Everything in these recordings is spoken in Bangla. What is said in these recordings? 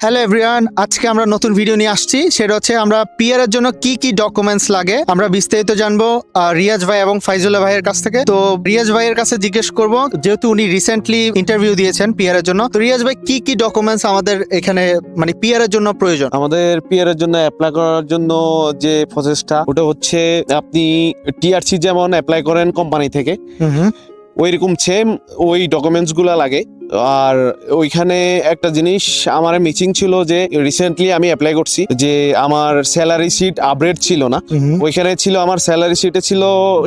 হ্যালো এভরিওয়ান আজকে আমরা নতুন ভিডিও নিয়ে আসছি। সেটা হচ্ছে আমরা পিআর এর জন্য কি কি ডকুমেন্টস লাগে। আমরা বিস্তারিত জানব রিয়াজ ভাই এবং ফাইজুল্লাহ ভাইয়ের কাছ থেকে। তো রিয়াজ ভাইয়ের কাছে জিজ্ঞেস করব যেহেতু উনি রিসেন্টলি ইন্টারভিউ দিয়েছেন পিআর এর জন্য তো রিয়াজ ভাই কি কি ডকুমেন্টস আমাদের এখানে মানে পিআর এর জন্য প্রয়োজন? আমাদের পিয়ার এর জন্য অ্যাপ্লাই করার জন্য যে প্রসেসটা ওটা হচ্ছে আপনি টিআরসি যেমন অ্যাপ্লাই করেন কোম্পানি থেকে ওই রকম সেম ওই ডকুমেন্টসগুলা লাগে। আর ওইখানে একটা জিনিস আমার মিচিং ছিল যে রিসেন্টলি আমি অ্যাপ্লাই করছি যে আমার স্যালারি সিট আপডেট ছিল না। ওইখানে ছিল আমার স্যালারি সিটে ছিল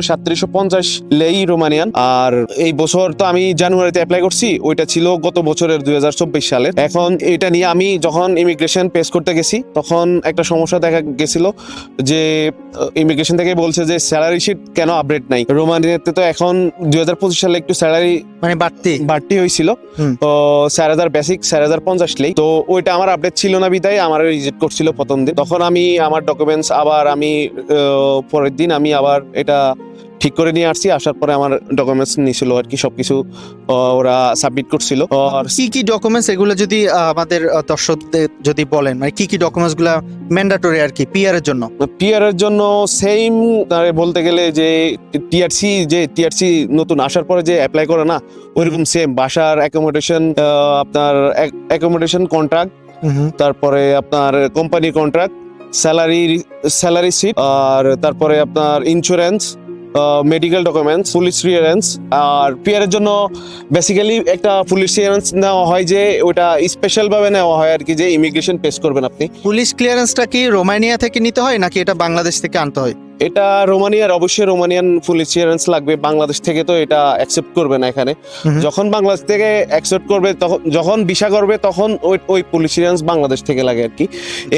সাতত্রিশশো পঞ্চাশ লেই রোমানিয়ান। আর এই বছর তো আমি জানুয়ারিতে অ্যাপ্লাই করছি ওইটা ছিল গত বছরের দুই হাজার চব্বিশ সালের। এখন এটা নিয়ে আমি যখন ইমিগ্রেশন পেস করতে গেছি তখন একটা সমস্যা দেখা গেছিল যে ইমিগ্রেশন থেকে বলছে যে স্যালারি শিট কেন আপডেট নাই। রোমানিয়াতে তো এখন দুই হাজার পঁচিশ সালে একটু স্যালারি মানে বাড়তি। বাড়তি হয়েছিল। চার হাজার বেসিক চার হাজার পঞ্চাশ লেই। তো ওইটা আমার আপডেট ছিল না বিদায় আমার রিজেক্ট করছিল প্রথম দিন। তখন আমি আমার ডকুমেন্টস আবার আমি পরের দিন আমি আবার এটা ঠিক করে নিয়ে আসছি আসার পরে আমার ডকুমেন্টস নিয়েছিল আর কি সবকিছু ওরা সাবমিট করছিল। আর কি কি ডকুমেন্টস এগুলো যদি আমাদের দর্শকদের যদি বলেন মানে কি কি ডকুমেন্টসগুলা ম্যান্ডাটরি আর কি পিআর এর জন্য? পিআর এর জন্য সেম বলতে গেলে যে টিআরসি যে টিআরসি নতুন আসার পরে যে অ্যাপ্লাই করে না ওইরকম সেম বাসার অ্যাকোমোডেশন আপনার অ্যাকোমোডেশন কন্ট্রাক্ট তারপরে আপনার company contract salary salary sheet আর তারপরে আপনার insurance medical documents police clearance আর পিয়ারের জন্য বেসিক্যালি একটা পুলিশ ক্লিয়ারেন্স নেওয়া হয় যে ওটা স্পেশালভাবে নেওয়া হয় আর কি, যে ইমিগ্রেশন পেশ করবেন আপনি। পুলিশ ক্লিয়ারেন্সটা কি রোমানিয়া থেকে নিতে হয় নাকি এটা বাংলাদেশ থেকে আনতে হয়? এটা রোমানিয়ার অবশ্যই রোমানিয়ান ফুল ইন্স্যুরেন্স লাগবে। বাংলাদেশ থেকে তো এটা অ্যাকসেপ্ট করবে না এখানে। যখন বাংলাদেশ থেকে অ্যাকসেপ্ট করবে তখন যখন ভিসা করবে তখন ওই ওই ফুল ইন্স্যুরেন্স বাংলাদেশ থেকে লাগে আর কি।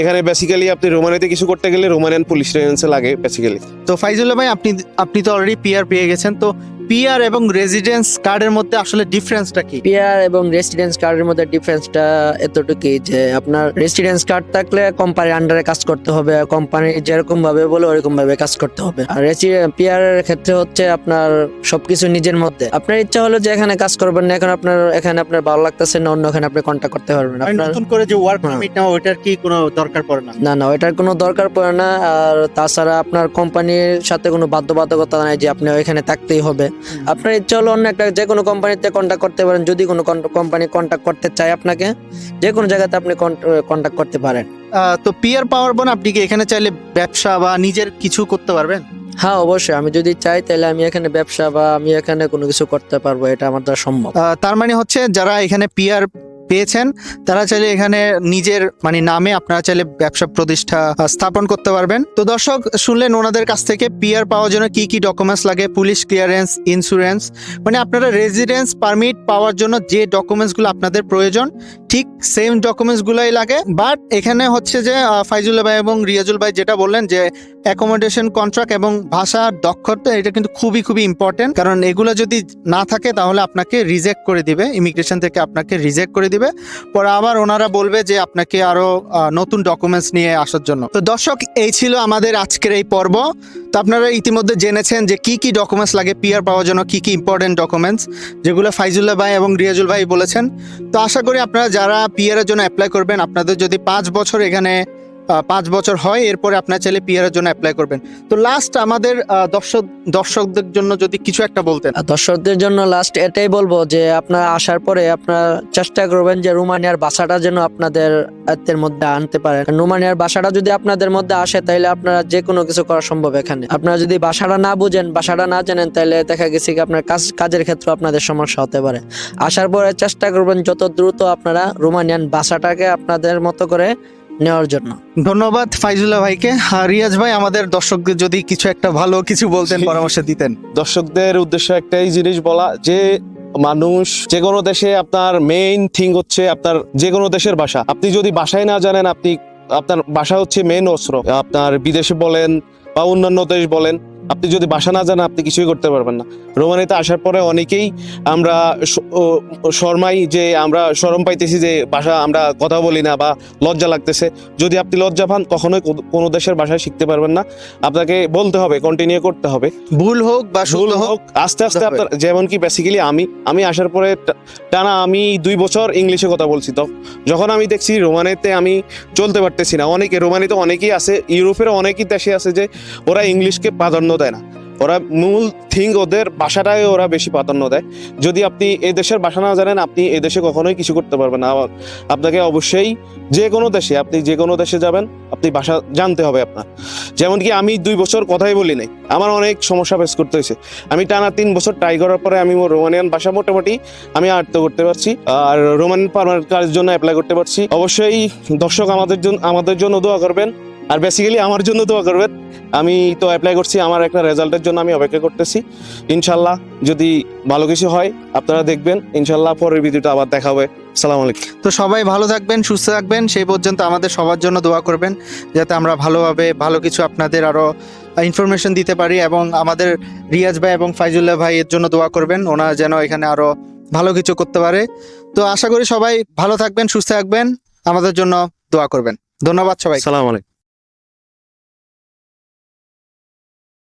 এখানে বেসিক্যালি আপনি রোমানিয়াতে কিছু করতে গেলে রোমানিয়ান ফুল ইন্স্যুরেন্সে লাগে বেসিক্যালি তো ফাইজুল্লাহ ভাই আপনি আপনি তো অলরেডি পিআর পেয়ে গেছেন তো পিআর এবং রেজিডেন্স কার্ডের মধ্যে আসলে ডিফারেন্সটা কি? পিআর এবং রেসিডেন্স কার্ডের মধ্যে ডিফারেন্সটা এতটুকুই যে আপনার রেসিডেন্স কার্ড থাকলে কোম্পানির আন্ডারে কাজ করতে হবে কোম্পানি যেরকম ভাবে বলে ওরকম ভাবে কাজ করতে হবে। আর পিআর এর ক্ষেত্রে হচ্ছে আপনার সবকিছু নিজের মধ্যে। আপনার ইচ্ছা হলো যে এখানে কাজ করবেন না এখন আপনার এখানে আপনার ভালো লাগতেছে না অন্য এখানে আপনি কন্ট্যাক্ট করতে পারবেন। মানে আপনার নতুন করে যে ওয়ার্ক। পারমিট নেওয়া ওইটার কি কোনো দরকার পড়ে না? না না ওটার কোনো দরকার পড়ে না। আর তাছাড়া আপনার কোম্পানির সাথে কোনো বাধ্যবাধকতা নাই যে আপনি ওইখানে থাকতেই হবে। আপনার ইচ্ছা হলো অন্য একটা যে কোনো কোম্পানিতে কন্ট্যাক্ট করতে পারেন যদি কোনো কোম্পানি কন্ট্যাক্ট করতে চাই আপনাকে যে কোনো জায়গাতে আপনি কন্ট্যাক্ট করতে পারেন। তো পিয়ার পাওয়ার বোন আপনি কি এখানে চাইলে ব্যবসা বা নিজের কিছু করতে পারবেন? হ্যাঁ অবশ্যই। আমি যদি চাই তাহলে আমি এখানে ব্যবসা বা আমি এখানে কোনো কিছু করতে পারব এটা আমার দ্বারা সম্ভব। তার মানে হচ্ছে যারা এখানে পিআর পেয়েছেন তারা চাইলে এখানে নিজের মানে নামে আপনারা চাইলে ব্যবসা প্রতিষ্ঠা স্থাপন করতে পারবেন। তো দর্শক শুনলেন ওনাদের কাছ থেকে পিআর পাওয়ার জন্য কি কি ডকুমেন্টস লাগে? পুলিশ ক্লিয়ারেন্স ইন্স্যুরেন্স মানে আপনারা রেজিডেন্স পারমিট পাওয়ার জন্য যে ডকুমেন্টসগুলো আপনাদের প্রয়োজন ঠিক সেম ডকুমেন্টসগুলোই লাগে। বাট এখানে হচ্ছে যে আহ, ফাইজুল্লাহ ভাই এবং রিয়াজুল ভাই যেটা বললেন যে অ্যাকোমোডেশন কন্ট্রাক্ট এবং ভাষা দক্ষতা এটা কিন্তু খুবই খুবই ইম্পর্টেন্ট কারণ এগুলো যদি না থাকে তাহলে আপনাকে রিজেক্ট করে দিবে। ইমিগ্রেশন থেকে আপনাকে রিজেক্ট করে দিবে। পরে আবার ওনারা বলবে যে আপনাকে আরও নতুন ডকুমেন্টস নিয়ে আসার জন্য। তো দর্শক, এই ছিল আমাদের আজকের এই পর্ব। তো আপনারা ইতিমধ্যে জেনেছেন যে কি কি ডকুমেন্টস লাগে পিয়ার পাওয়ার জন্য কি কি ইম্পর্টেন্ট ডকুমেন্টস যেগুলো ফাইজুল্লাহ ভাই এবং রিয়াজুল ভাই বলেছেন। তো আশা করি আপনারা যারা পিয়ারের জন্য অ্যাপ্লাই করবেন, আপনাদের যদি পাঁচ বছর এখানে পাঁচ বছর হয়, এরপরে আপনার চাইলে পিআর এর জন্য অ্যাপ্লাই করবেন। তো লাস্ট আমাদের দর্শক দর্শকদের জন্য যদি কিছু একটা বলতেন। দর্শকদের জন্য লাস্ট এটাই বলব যে, আপনার আসার পরে আপনার চেষ্টা করবেন যে, রোমানিয়ার বাসাটা যেন আপনাদের আয়ত্তের মধ্যে আনতে পারেন রোমানিয়ার ভাষাটা যদি আপনাদের মধ্যে আসে তাহলে আপনারা যে কোনো কিছু করা সম্ভব এখানে। আপনারা যদি বাসাটা না বুঝেন, বাসাটা না জানেন তাহলে দেখা গেছে কি আপনার কাজ কাজের ক্ষেত্রে আপনাদের সমস্যা হতে পারে। আসার পরে চেষ্টা করবেন যত দ্রুত আপনারা রোমানিয়ান বাসাটাকে আপনাদের মতো করে নেওয়ার জন্য। ধন্যবাদ ফাইজুল্লাহ ভাইকে। আর রিয়াজ ভাই আমাদের দর্শকদের যদি কিছু একটা ভালো কিছু বলতেন পরামর্শ দিতেন। দর্শকদের উদ্দেশ্য একটাই জিনিস বলা যে মানুষ যে কোনো দেশে আপনার মেইন থিং হচ্ছে আপনার যে কোনো দেশের ভাষা। আপনি যদি ভাষায় না জানেন আপনি আপনার ভাষা হচ্ছে মেইন অস্ত্র। আপনার বিদেশে বলেন বা অন্যান্য দেশ বলেন আপনি যদি ভাষা না জানেন আপনি কিছুই করতে পারবেন না। রোমানিতে আসার পরে অনেকেই আমরা শর্মাই যে আমরা শরম পাইতেছি যে ভাষা আমরা কথা বলি না বা লজ্জা লাগতেছে। যদি আপনি লজ্জা পান কখনোই কোনো দেশের ভাষা শিখতে পারবেন না। আপনাকে বলতে হবে কন্টিনিউ করতে হবে। ভুল হোক বা ভুল হোক হোক আস্তে আস্তে আপনার যেমন কি বেসিক্যালি আমি আমি আসার পরে টানা আমি দুই বছর ইংলিশে কথা বলছি। তো যখন আমি দেখছি রোমানিতে আমি চলতে পারতেছি না অনেকে রোমানিতে অনেকেই আছে ইউরোপের অনেকই দেশে আছে যে ওরা ইংলিশকে প্রাধান্য দেয় না। ওরা মূল থিং ওদের ভাষাটাই ওরা বেশি প্রাধান্য দেয়। যদি আপনি এই দেশের ভাষা না জানেন, আপনি এই দেশে কখনোই কিছু করতে পারবেন না। আপনাকে অবশ্যই যে কোনো দেশে, আপনি যে কোনো দেশে যাবেন, আপনি ভাষা জানতে হবে আপনার। যেমন কি আমি দুই বছর কথাই বলি নাই, আমার অনেক সমস্যা ফেস করতে হয়েছে। আমি টানা তিন বছর ট্রাই করার পরে আমি রোমানিয়ান ভাষা মোটামুটি আমি আয়ত্ত করতে পারছি। আর রোমান পারমানেন্ট কাজের জন্য অ্যাপ্লাই করতে পারছি। অবশ্যই দর্শক আমাদের জন্য আমাদের জন্য দোয়া করবেন। আর বেসিক্যালি আমার জন্য দোয়া করবেন। আমি তো অ্যাপ্লাই করছি আমার একটা রেজাল্টের জন্য আমি অপেক্ষা করতেছি। ইনশাল্লাহ যদি ভালো কিছু হয় আপনারা দেখবেন। ইনশাল্লাহ পরের ভিডিওটা আবার দেখা হবে। সালাম আলাইকুম। তো সবাই ভালো থাকবেন সুস্থ থাকবেন। সেই পর্যন্ত আমাদের সবার জন্য দোয়া করবেন যাতে আমরা ভালোভাবে ভালো কিছু আপনাদের আরও ইনফরমেশন দিতে পারি এবং আমাদের রিয়াজ ভাই এবং ফাইজুল্লাহ ভাই এর জন্য দোয়া করবেন। ওনারা যেন এখানে আরও ভালো কিছু করতে পারে। তো আশা করি সবাই ভালো থাকবেন সুস্থ থাকবেন। আমাদের জন্য দোয়া করবেন। ধন্যবাদ সবাই সালাম আলাইকুম।